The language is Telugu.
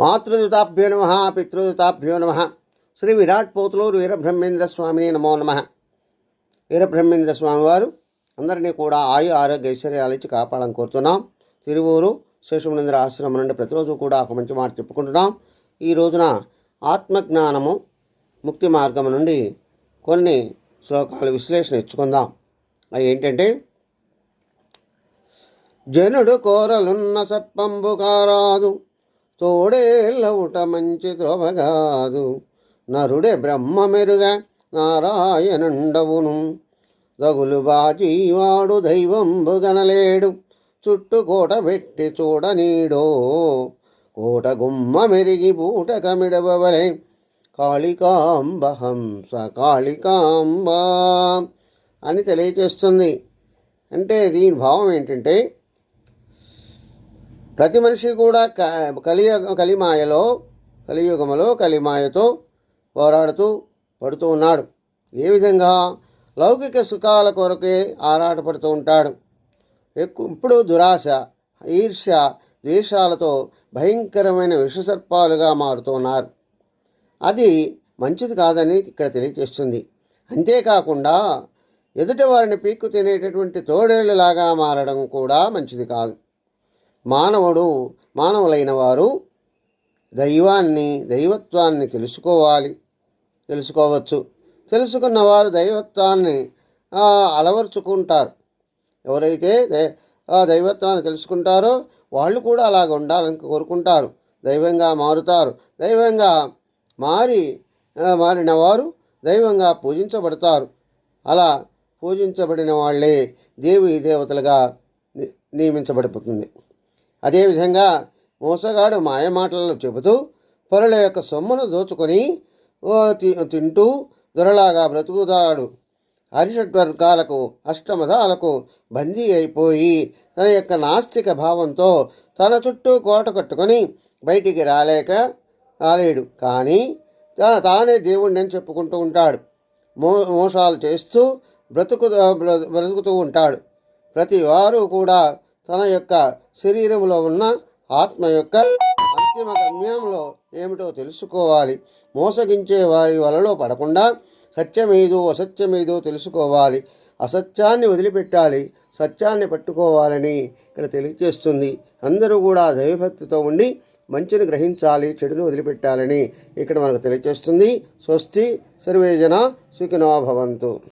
మాతృదుతాభ్యో నమ పితృదుతాభ్యో నమ. శ్రీ విరాట్ పోతులూరు వీరబ్రహ్మేంద్ర స్వామిని నమో నమ. వీరబ్రహ్మేంద్ర స్వామి వారు అందరినీ కూడా ఆయు ఆరోగ్య ఐశ్వర్యాలు ఇచ్చి కాపాడాలని కోరుతున్నాం. తిరువూరు శేషమునందర ఆశ్రమం నుండి ప్రతిరోజు కూడా ఒక మంచి మాట చెప్పుకుంటున్నాం. ఈ రోజున ఆత్మజ్ఞానము ముక్తి మార్గం నుండి కొన్ని శ్లోకాలు విశ్లేషణ ఇచ్చుకుందాం. అవి ఏంటంటే జనుడు కోరలున్న సర్పంబు కారాదు తోడేళ్ళవుట మంచి త్రోవగాదు. నరుడే బ్రహ్మ మెరుగ నారాయణుండవును దగులు బాజీవాడు దైవంబు గనలేడు. చుట్టు కోట పెట్టి చూడనీడో. కోట గుమ్మ మెరిగి బూట కమిడవలే కాళికాంబ హంస కాళికాంబ అని తెలియచేస్తుంది. అంటే దీని భావం ఏంటంటే ప్రతి మనిషి కూడా క కలియుగ కలిమాయలో కలియుగములో కలిమాయతో పోరాడుతూ పడుతూ ఉన్నాడు. ఏ విధంగా? లౌకిక సుఖాల కొరకే ఆరాటపడుతూ ఉంటాడు. ఎక్కువ ఇప్పుడు దురాశ ఈర్ష్య ద్వేషాలతో భయంకరమైన విషసర్పాలుగా మారుతున్నారు అది మంచిది కాదని ఇక్కడ తెలియజేస్తుంది. అంతేకాకుండా ఎదుటి వారిని పీక్కు తినేటటువంటి తోడేళ్ళలాగా మారడం కూడా మంచిది కాదు. మానవుడు మానవులైన వారు దైవాన్ని దైవత్వాన్ని తెలుసుకోవాలి. తెలుసుకోవచ్చు. తెలుసుకున్నవారు దైవత్వాన్ని అలవర్చుకుంటారు. ఎవరైతే దై- దైవత్వాన్ని తెలుసుకుంటారో వాళ్ళు కూడా అలాగ ఉండాలని కోరుకుంటారు. దైవంగా మారుతారు. దైవంగా మారి మారిన వారు దైవంగా పూజించబడతారు. అలా పూజించబడిన వాళ్ళే దేవి దేవతలుగా ని- నియమించబడిపోతుంది. అదేవిధంగా మోసగాడు మాయమాటలను చెబుతూ పరుల యొక్క సొమ్మును దోచుకొని తి- తింటూ దొరలాగా బ్రతుకుతాడు. అరిషడ్వర్గాలకు అష్టమదాలకు బందీ అయిపోయి తన యొక్క నాస్తిక భావంతో తన చుట్టూ కోట కట్టుకొని బయటికి రాలేక రాలేడు. కానీ తా- తానే దేవుణ్ణి అని చెప్పుకుంటూ ఉంటాడు. మో మోసాలు చేస్తూ బ్రతుకు బ్ర- బ్రతుకుతూ ఉంటాడు. ప్రతి వారు కూడా తన యొక్క శరీరంలో ఉన్న ఆత్మ యొక్క అంతిమ గమ్యంలో ఏమిటో తెలుసుకోవాలి. మోసగించే వారి వలలో పడకుండా సత్యమేదో అసత్యమేదో తెలుసుకోవాలి. అసత్యాన్ని వదిలిపెట్టాలి. సత్యాన్ని పట్టుకోవాలని ఇక్కడ తెలియజేస్తుంది. అందరూ కూడా దైవభక్తితో ఉండి మంచిని గ్రహించాలి చెడును వదిలిపెట్టాలని ఇక్కడ మనకు తెలియజేస్తుంది. స్వస్తి సర్వేజన సుఖినో భవంతు.